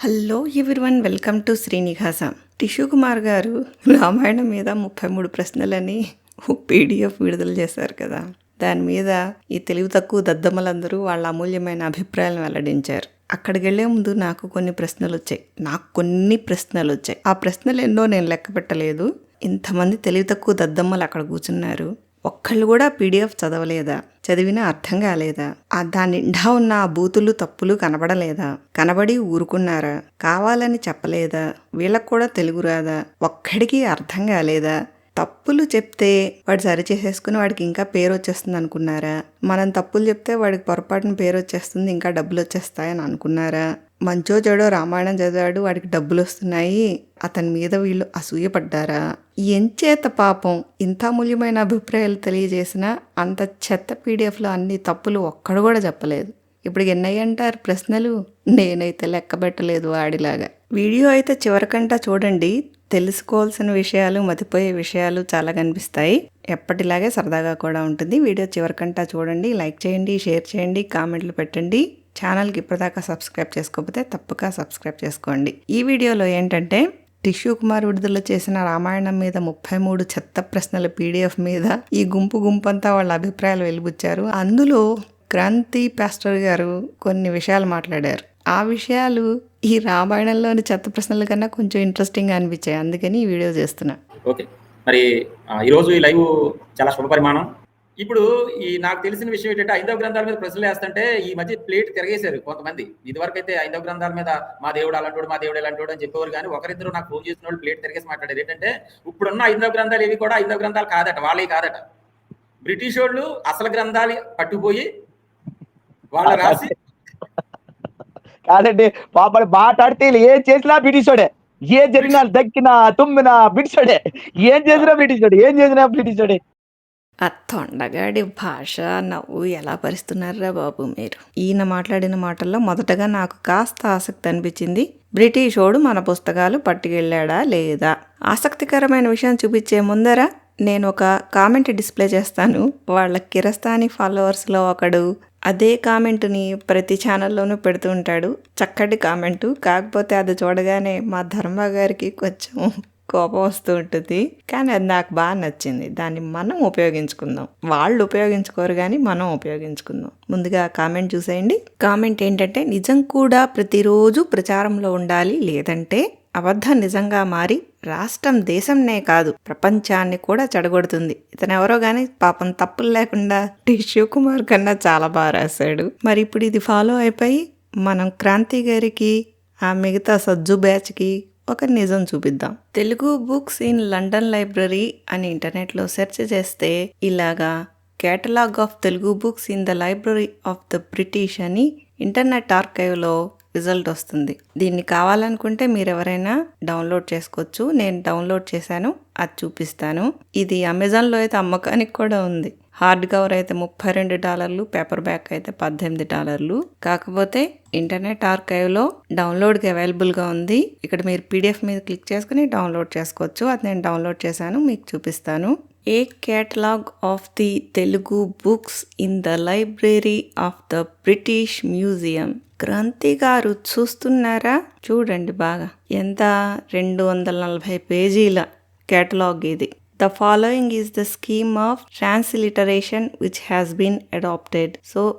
Hello everyone welcome to Srinivasa tissue Kumar గారు రామాయణం మీద ముప్పై మూడు ప్రశ్నలని పీడిఎఫ్ విడుదల చేశారు కదా. దాని మీద ఈ తెలివి తక్కువ దద్దమ్మలందరూ వాళ్ళ అమూల్యమైన అభిప్రాయాలను వెల్లడించారు. అక్కడికి వెళ్ళే ముందు నాకు కొన్ని ప్రశ్నలు వచ్చాయి. నాకు కొన్ని ప్రశ్నలు వచ్చాయి. ఆ ప్రశ్నలు ఎన్నో నేను లెక్క పెట్టలేదు. ఇంతమంది తెలివి తక్కువ దద్దమ్మలు అక్కడ కూర్చున్నారు. ఒక్కళ్ళు కూడా పీడిఎఫ్ చదవలేదా? చదివినా అర్థం కాలేదా? ఆ దాని నిండా ఉన్న ఆ బూతులు తప్పులు కనబడలేదా? కనబడి ఊరుకున్నారా? కావాలని చెప్పలేదా? వీళ్ళకు కూడా తెలుగు రాదా? ఒక్కడికి అర్థం కాలేదా? తప్పులు చెప్తే వాడు సరి చేసేసుకుని వాడికి ఇంకా పేరు వచ్చేస్తుంది అనుకున్నారా? మనం తప్పులు చెప్తే వాడికి పొరపాటున పేరు వచ్చేస్తుంది ఇంకా డబ్బులు వచ్చేస్తాయని అనుకున్నారా? మంచో చెడో రామాయణం చదివాడు వాడికి డబ్బులు వస్తున్నాయి అతని మీద వీళ్ళు అసూయపడ్డారా? ఎంచేత పాపం ఇంత అమూల్యమైన అభిప్రాయాలు తెలియజేసిన అంత చెత్త పీడిఎఫ్లో అన్ని తప్పులు ఒక్కడు కూడా చెప్పలేదు. ఇప్పుడు ఎన్నయ్యంటారు ప్రశ్నలు? నేనైతే లెక్క పెట్టలేదు వాడిలాగా. వీడియో అయితే చివరికంటా చూడండి. తెలుసుకోవాల్సిన విషయాలు మతిపోయే విషయాలు చాలా కనిపిస్తాయి. ఎప్పటిలాగే సరదాగా కూడా ఉంటుంది. వీడియో చివరికంటా చూడండి లైక్ చేయండి షేర్ చేయండి కామెంట్లు పెట్టండి. ఛానల్కి ఇప్పటిదాకా సబ్స్క్రైబ్ చేసుకోకపోతే తప్పక సబ్స్క్రైబ్ చేసుకోండి. ఈ వీడియోలో ఏంటంటే టిష్యూ కుమార్ విడుదల చేసిన రామాయణం మీద ముప్పై మూడు చెత్త ప్రశ్నల పీడిఎఫ్ మీద ఈ గుంపు గుంపంతా వాళ్ళ అభిప్రాయాలు వెలిబుచ్చారు. అందులో క్రాంతి పాస్టర్ గారు కొన్ని విషయాలు మాట్లాడారు. ఆ విషయాలు ఈ రామాయణంలోని చెత్త ప్రశ్నల కన్నా కొంచెం ఇంట్రెస్టింగ్ అనిపించాయి. అందుకని ఈ వీడియో చేస్తున్నా. ఓకే. మరి ఈరోజు ఈ లైవ్ చాలా శుభపరిమాణం ఇప్పుడు ఈ నాకు తెలిసిన విషయం ఏంటంటే ఐదవ గ్రంథాల మీద ప్రశ్నలు వేస్తుంటే ఈ మధ్య ప్లేట్ తిరగేశారు కొంతమంది. ఇదివరకు అయితే ఐదవ గ్రంథాల మీద మా దేవుడు అలాంటి మా దేవుడు ఇలాంటి అని చెప్పేవారు కానీ ఒకరిద్దరు నాకు ఫోన్ చేసిన వాళ్ళు ప్లేట్ తిరగేసి మాట్లాడారు. ఏంటంటే ఇప్పుడున్న ఐదవ గ్రంథాలు ఇవి కూడా ఐదవ గ్రంథాలు కాదట వాళ్ళే కాదట. బ్రిటిష్ వాళ్ళు అసలు గ్రంథాలు పట్టుకుపోయి వాళ్ళు రాసి కాదండి పాపడి మాట్లాడితే ఏం చేసినా బ్రిటిషోడే. ఏం జరిగినా దక్కినా తుమ్మినా బ్రిటిషోడే. ఏం చేసినా బ్రిటిషోడే ఏం చేసినా బ్రిటిషోడే. ఆ తొండగాడి భాష నవ్వు ఎలా భరిస్తున్నారా బాబు మీరు? ఈయన మాట్లాడిన మాటల్లో మొదటగా నాకు కాస్త ఆసక్తి అనిపించింది. బ్రిటిషోడు మన పుస్తకాలు పట్టుకెళ్ళాడా లేదా? ఆసక్తికరమైన విషయం చూపించే ముందర నేను ఒక కామెంట్ డిస్ప్లే చేస్తాను. వాళ్ళ కిరస్తాని ఫాలోవర్స్లో ఒకడు అదే కామెంట్ని ప్రతి ఛానల్లోనూ పెడుతూ ఉంటాడు. చక్కటి కామెంటు. కాకపోతే అది చూడగానే మా ధర్మ గారికి కొంచెం కోపం వస్తూ ఉంటుంది. కానీ అది నాకు బాగా నచ్చింది. దాన్ని మనం ఉపయోగించుకుందాం. వాళ్ళు ఉపయోగించుకోరు కానీ మనం ఉపయోగించుకుందాం. ముందుగా కామెంట్ చూసేయండి. కామెంట్ ఏంటంటే నిజం కూడా ప్రతిరోజు ప్రచారంలో ఉండాలి లేదంటే అబద్ధం నిజంగా మారి రాష్ట్రం దేశంనే కాదు ప్రపంచాన్ని కూడా చెడగొడుతుంది. ఇతను ఎవరో గాని పాపం తప్పులు లేకుండా టి. శివకుమార్ కన్నా చాలా బాగా రాశాడు. మరి ఇప్పుడు ఇది ఫాలో అయిపోయి మనం క్రాంతి గారికి ఆ మిగతా సజ్జు బ్యాచ్కి ఒక నిజం చూపిద్దాం. Telugu books in London library అని ఇంటర్నెట్లో సెర్చ్ చేస్తే ఇలాగా catalogue of Telugu books in the library of the British అని ఇంటర్నెట్ ఆర్కైవ్లో రిజల్ట్ వస్తుంది. దీన్ని కావాలనుకుంటే మీరు ఎవరైనా డౌన్లోడ్ చేసుకోవచ్చు. నేను డౌన్లోడ్ చేశాను. అది చూపిస్తాను. ఇది అమెజాన్లో అయితే అమ్మకానికి కూడా ఉంది. హార్డ్ కవర్ అయితే ముప్పై రెండు డాలర్లు పేపర్ బ్యాక్ అయితే పద్దెనిమిది డాలర్లు. కాకపోతే ఇంటర్నెట్ ఆర్కైవ్లో డౌన్లోడ్కి అవైలబుల్గా ఉంది. ఇక్కడ మీరు పీడిఎఫ్ మీద క్లిక్ చేసుకుని డౌన్లోడ్ చేసుకోవచ్చు. అది నేను డౌన్లోడ్ చేశాను. మీకు చూపిస్తాను. A catalogue of the Telugu books in the library of the British museum? Kranti garu చూస్తున్నారా? చూడండి బాగా. ఎంత? రెండు వందల నలభై పేజీల కేటలాగ్ ఇది. The following is the scheme of transliteration which has been adapted so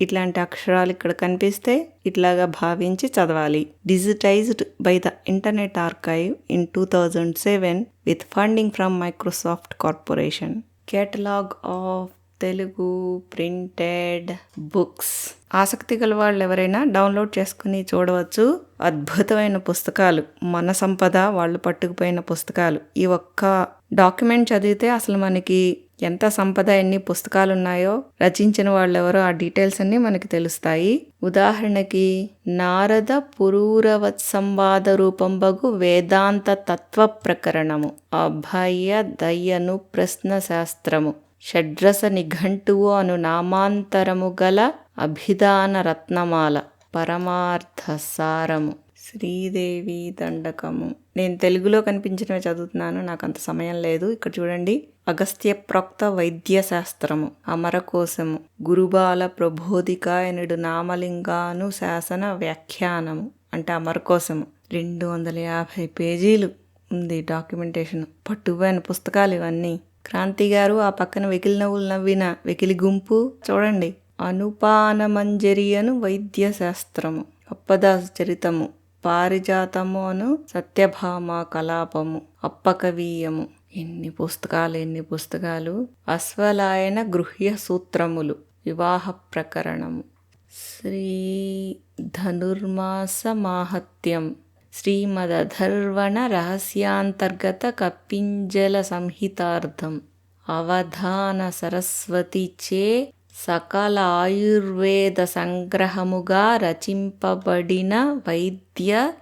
ఇట్లాంటి అక్షరాలు ఇక్కడ కనిపిస్తే ఇట్లాగా భావించి చదవాలి. Digitised by the internet archive in two thousand seven with funding from Microsoft corporation catalogue of Telugu printed books. ఆసక్తి గల వాళ్ళు ఎవరైనా డౌన్లోడ్ చేసుకుని చూడవచ్చు. అద్భుతమైన పుస్తకాలు. మన సంపద వాళ్ళు పట్టుకుపోయిన పుస్తకాలు. ఈ ఒక్క డాక్యుమెంట్ చదివితే అసలు మనకి ఎంత సంపద ఎన్ని పుస్తకాలు ఉన్నాయో రచించిన వాళ్ళు ఎవరో ఆ డీటెయిల్స్ అన్ని మనకి తెలుస్తాయి. ఉదాహరణకి నారద పురూరవ సంవాద రూపంబగు వేదాంత తత్వ ప్రకరణము. అభయ దయ్యను ప్రశ్న శాస్త్రము. షడ్రస నిఘంటువు అను నామాంతరము గల అభిధాన రత్నమాల పరమార్థ సారము శ్రీదేవి దండకము. నేను తెలుగులో కనిపించినవి చదువుతున్నాను నాకు అంత సమయం లేదు. ఇక్కడ చూడండి. అగస్త్య ప్రోక్త వైద్య శాస్త్రము అమరకోశము గురుబాల ప్రబోధికాయనుడు నామలింగాను శాసన వ్యాఖ్యానము అంటే అమరకోశము. రెండు వందల యాభై పేజీలు ఉంది డాక్యుమెంటేషన్. పట్టుపోయిన పుస్తకాలు ఇవన్నీ. క్రాంతి గారు ఆ పక్కన వెకిలి నవ్వులు నవ్విన వెకిలి గుంపు చూడండి. అనుపాన మంజరియను వైద్య శాస్త్రము అప్పదాసు చరితము పారిజాతము అను సత్యభామ కలాపము అప్పకవీయము. ఎన్ని పుస్తకాలు ఎన్ని పుస్తకాలు? అశ్వలాయన గృహ్య సూత్రములు వివాహ ప్రకరణము. శ్రీ ధనుర్మాస మాహత్యం. శ్రీమదధర్వణ రహస్యాంతర్గత కప్పింజల సంహితార్థం అవధాన సరస్వతి చే సకల ఆయుర్వేద సంగ్రహముగా రచింపబడిన వైద్య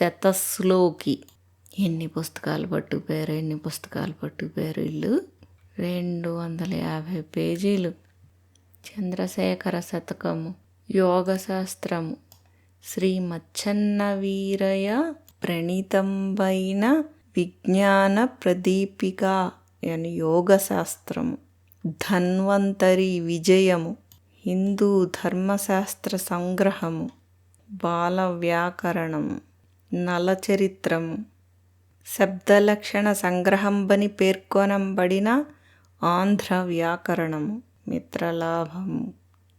శతశ్లోకి ఎన్ని పుస్తకాలు పట్టుకుపోయారు ఎన్ని పుస్తకాలు పట్టుకుపోయారు ఇల్లు? రెండు వందల యాభై పేజీలు. చంద్రశేఖర శతకము. యోగశాస్త్రము. శ్రీ మచ్చన్నవీరయ ప్రణీతంబైన విజ్ఞాన ప్రదీపిక అని యోగశాస్త్రము. ధన్వంతరి విజయము. హిందూ ధర్మశాస్త్ర సంగ్రహము. బాల వ్యాకరణము. నలచరిత్రము. శబ్దలక్షణ సంగ్రహంబని పేర్కొనబడిన ఆంధ్ర వ్యాకరణము. మిత్రలాభము.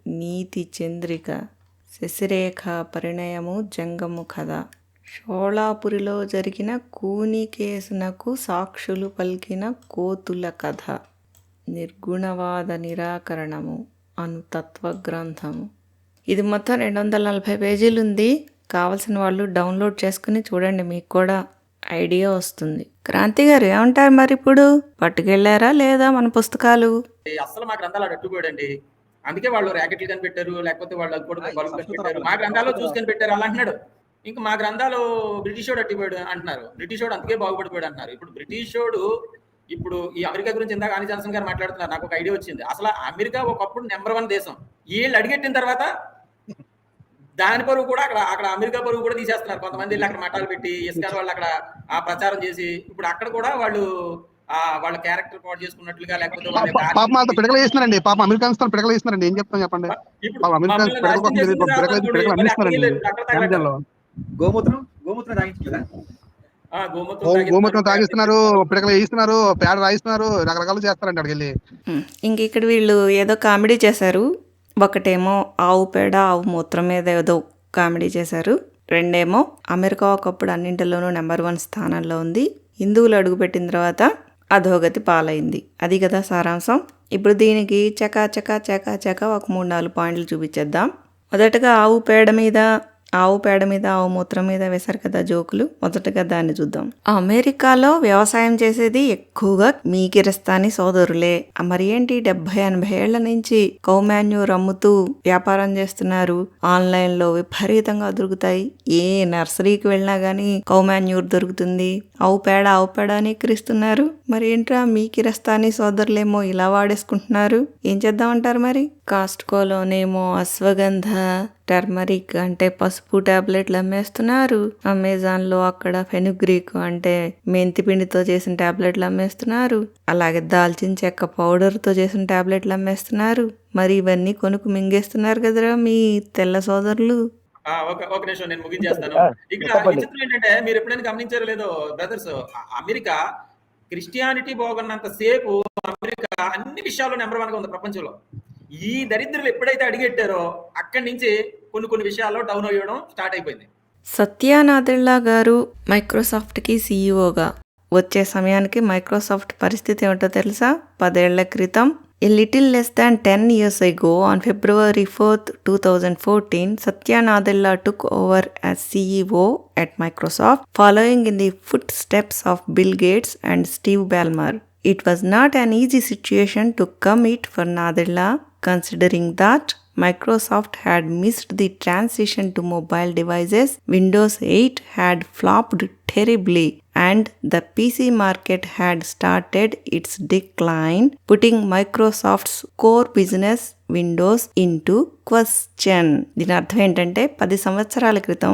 నీతి చంద్రిక. శశిరేఖ పరిణయము జంగము కథ. షోళాపురిలో జరిగిన కూని కేసునకు సాక్షులు పలికిన కోతుల కథ. నిర్గుణవాద నిరాకరణము అను తత్వగ్రంథము. ఇది మొత్తం రెండు వందల నలభై పేజీలు ఉంది కావలసిన వాళ్ళు డౌన్లోడ్ చేసుకుని చూడండి మీకు కూడా ఐడియా వస్తుంది. క్రాంతి గారు ఏమంటారు మరి ఇప్పుడు? పట్టుకెళ్ళారా లేదా మన పుస్తకాలు? అసలు మా గ్రంథాలు అట్టుపోయాడండి అందుకే వాళ్ళు ర్యాకెట్లు కనిపెట్టారు లేకపోతే వాళ్ళు కూడా బల్బు కనిపెట్టారు. మా గ్రంథాల్లో చూసి కనిపెట్టారు అలా అంటున్నాడు. ఇంకా మా గ్రంథాలు బ్రిటిష్ వాడు అట్టిపోయాడు అంటున్నారు. బ్రిటిష్ వాడు అందుకే బాగుపడిపోయాడు అంటున్నారు. ఇప్పుడు బ్రిటిష్ వాడు ఇప్పుడు ఈ అమెరికా గురించి ఇందాక ఆని జాన్సన్ గారు మాట్లాడుతున్నారు. నాకు ఒక ఐడియా వచ్చింది. అసలు అమెరికా ఒకప్పుడు నెంబర్ వన్ దేశం. వీళ్ళు అడిగెట్టిన తర్వాత దాని పరువు కూడా అక్కడ అక్కడ అమెరికా పరువు కూడా తీసేస్తున్నారు. కొంతమంది అక్కడ మఠాలు పెట్టి ఇస్కాన్ వాళ్ళు అక్కడ ఆ ప్రచారం చేసి ఇప్పుడు అక్కడ కూడా వాళ్ళు వాళ్ళ క్యారెక్టర్ పాటు చేసుకున్నట్లుగా లేకపోతే పాప పిడకలు చేస్తున్నారండి. పాప అమెరికన్స్తో పిడకలు చేస్తున్నారండి. ఏం చెప్తాం చెప్పండి? అమెరికన్స్ పిడకల అమ్మిస్తున్నారండి. గోమూత్రం గోమూత్రం తాగించలేదా గోమూత్రం తాగిస్తున్నారు, గోమూత్రం తాగిస్తున్నారు పిడకలు వేయిస్తున్నారు పేడ రాయిస్తున్నారు రకరకాలు చేస్తారండి అక్కడికి వెళ్ళి ఇంక ఇక్కడ వీళ్ళు ఏదో కామెడీ చేశారు. ఒకటేమో ఆవు పేడ ఆవు మూత్రం మీద ఏదో కామెడీ చేశారు. రెండేమో అమెరికా ఒకప్పుడు అన్నింటిలోనూ నెంబర్ వన్ స్థానంలో ఉంది. హిందువులు అడుగుపెట్టిన తర్వాత అధోగతి పాలైంది. అది కదా సారాంశం. ఇప్పుడు దీనికి చకా చకా చకా చకా ఒక మూడు నాలుగు పాయింట్లు చూపించేద్దాం. మొదటగా ఆవు పేడ మీద ఆవు పేడ మీద ఆవు మూత్రం మీద వేశారు కదా జోకులు. మొదటగా దాన్ని చూద్దాం. అమెరికాలో వ్యవసాయం చేసేది ఎక్కువగా మీ కిరస్తాని సోదరులే. మరి ఏంటి డెబ్బై ఎనభై ఏళ్ళ నుంచి కౌమాన్యూర్ అమ్ముతూ వ్యాపారం చేస్తున్నారు? ఆన్లైన్లో విపరీతంగా దొరుకుతాయి. ఏ నర్సరీకి వెళ్ళినా గానీ కౌమాన్యూర్ దొరుకుతుంది. ఆవు పేడ ఆవు పేడ అని ఎక్కిరిస్తున్నారు. మరి ఏంట్రా మీ కిరస్తాని సోదరులేమో ఇలా వాడేసుకుంటున్నారు? ఏం చేద్దామంటారు మరి? కాస్ట్కోలోనేమో అశ్వగంధ టర్మరిక్ అంటే పసుపు టాబ్లెట్లు అమ్మేస్తున్నారు. అమెజాన్లో అక్కడ ఫెనుగ్రీక్ అంటే మెంతి పిండితో చేసిన టాబ్లెట్లు అమ్మేస్తున్నారు. అలాగే దాల్చిన చెక్క పౌడర్తో చేసిన టాబ్లెట్లు అమ్మేస్తున్నారు. మరి ఇవన్నీ కొనుక్కు మింగేస్తున్నారు కదరా మీ తెల్ల సోదరులు? ఆ, ఒక ఒక నిమిషం నేను ముగించేస్తాను. ఇక్కడ. విచిత్రం ఏంటంటే మీరు ఎప్పుడైనా గమనించారో లేదో బ్రదర్స్ అమెరికా క్రిస్టియానిటీ బాగున్నంత సేపు అమెరికా అన్ని విషయాల్లో నెంబర్ వన్గా ఉంది ప్రపంచంలో. ఈ దరిద్రులు ఎప్పుడైతే అడిగెట్టారో అక్కడి నుంచి కొన్ని కొన్ని విషయాల్లో డౌన్ అయ్యడం స్టార్ట్ అయిపోయింది. సత్యానాథిల్లా గారు మైక్రోసాఫ్ట్కి సీఈఓగా. వచ్చే సమయానికి మైక్రోసాఫ్ట్ పరిస్థితి ఏమిటో తెలుసా? పదేళ్ళ క్రితం a little less than ten years ago on February fourth two thousand fourteen Satya Nadella took over as CEO at Microsoft following in the foot steps of Bill Gates and Steve Ballmer. It was not an easy situation to come it for Nadella considering that Microsoft had missed the transition to mobile devices, Windows 8 had flopped terribly, and the PC market had started its decline, putting Microsoft's core business Windows into question దీని అర్థం ఏంటంటే పది సంవత్సరాల క్రితం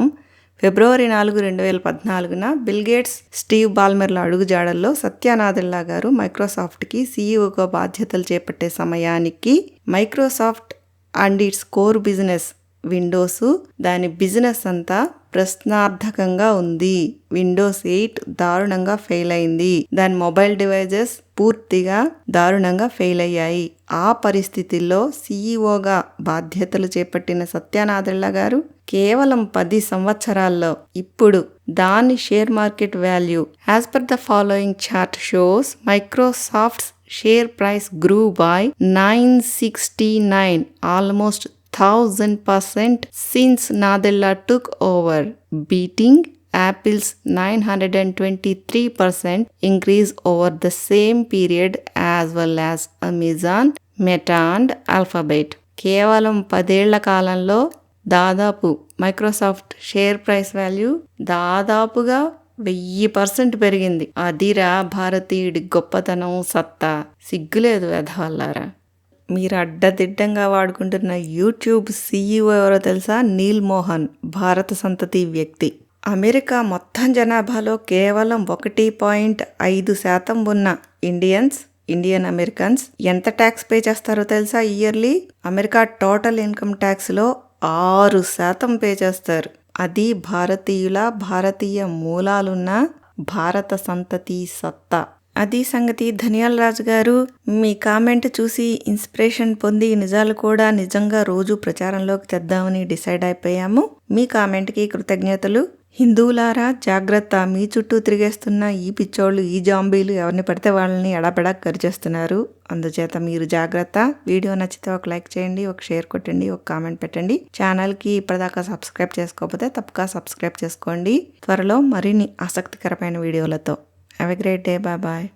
ఫిబ్రవరి నాలుగు రెండు వేల పద్నాలుగున బిల్గేట్స్ స్టీవ్ బాల్మెర్ల అడుగుజాడల్లో సత్యానాథిల్లా గారు మైక్రోసాఫ్ట్కి సీఈఓగా బాధ్యతలు చేపట్టే సమయానికి Microsoft and its core business Windows దాని బిజినెస్ అంతా ప్రశ్నార్థకంగా ఉంది. విండోస్ ఎయిట్ దారుణంగా ఫెయిల్ అయింది. దాని మొబైల్ డివైజెస్ పూర్తిగా దారుణంగా ఫెయిల్ అయ్యాయి. ఆ పరిస్థితుల్లో సీఈఓగా బాధ్యతలు చేపట్టిన సత్యనాథిళ్ళ గారు కేవలం పది సంవత్సరాల్లో ఇప్పుడు దాని share market value as per the following chart shows Microsoft's share price grew by nine sixty nine almost thousand percent since Nadella took over beating Apple's 923% increase over the same period as well as Amazon, Meta and Alphabet. కేవలం పదేళ్ళ కాలంలో దాదాపు Microsoft share price value దాదాపుగా వెయ్యి percent పెరిగింది. అదిరా భారతీయుడి గొప్పతనం సత్తా. సిగ్గులేదు వెధవల్లారా మీరు అడ్డదిడ్డంగా వాడుకుంటున్న యూట్యూబ్ సీఈఓ ఎవరో తెలుసా? నీల్ మోహన్ భారత సంతతి వ్యక్తి. అమెరికా మొత్తం జనాభాలో కేవలం ఒకటి పాయింట్ ఐదు శాతం ఉన్న ఇండియన్స్ ఇండియన్ అమెరికన్స్ ఎంత ట్యాక్స్ పే చేస్తారో తెలుసా ఇయర్లీ? అమెరికా టోటల్ ఇన్కమ్ ట్యాక్స్లో ఆరు శాతం పే చేస్తారు. అది భారతీయుల భారతీయ మూలాలున్న భారత సంతతి సత్తా. అది సంగతి ధనియాల్ రాజు గారు మీ కామెంట్ చూసి ఇన్స్పిరేషన్ పొంది నిజాలు కూడా నిజంగా రోజు ప్రచారంలోకి తెద్దామని డిసైడ్ అయిపోయాము. మీ కామెంట్కి కృతజ్ఞతలు. హిందువులారా జాగ్రత్త. మీ చుట్టూ తిరిగేస్తున్న ఈ పిచ్చోళ్ళు ఈ జాంబీలు ఎవరిని పడితే వాళ్ళని ఎడబెడ కరిచేస్తున్నారు. అందుచేత మీరు జాగ్రత్త. వీడియో నచ్చితే ఒక లైక్ చేయండి ఒక షేర్ కొట్టండి ఒక కామెంట్ పెట్టండి. ఛానల్కి ఇప్పటిదాకా సబ్స్క్రైబ్ చేసుకోకపోతే తప్పక సబ్స్క్రైబ్ చేసుకోండి. త్వరలో మరిన్ని ఆసక్తికరమైన వీడియోలతో. Have a great day. Bye bye.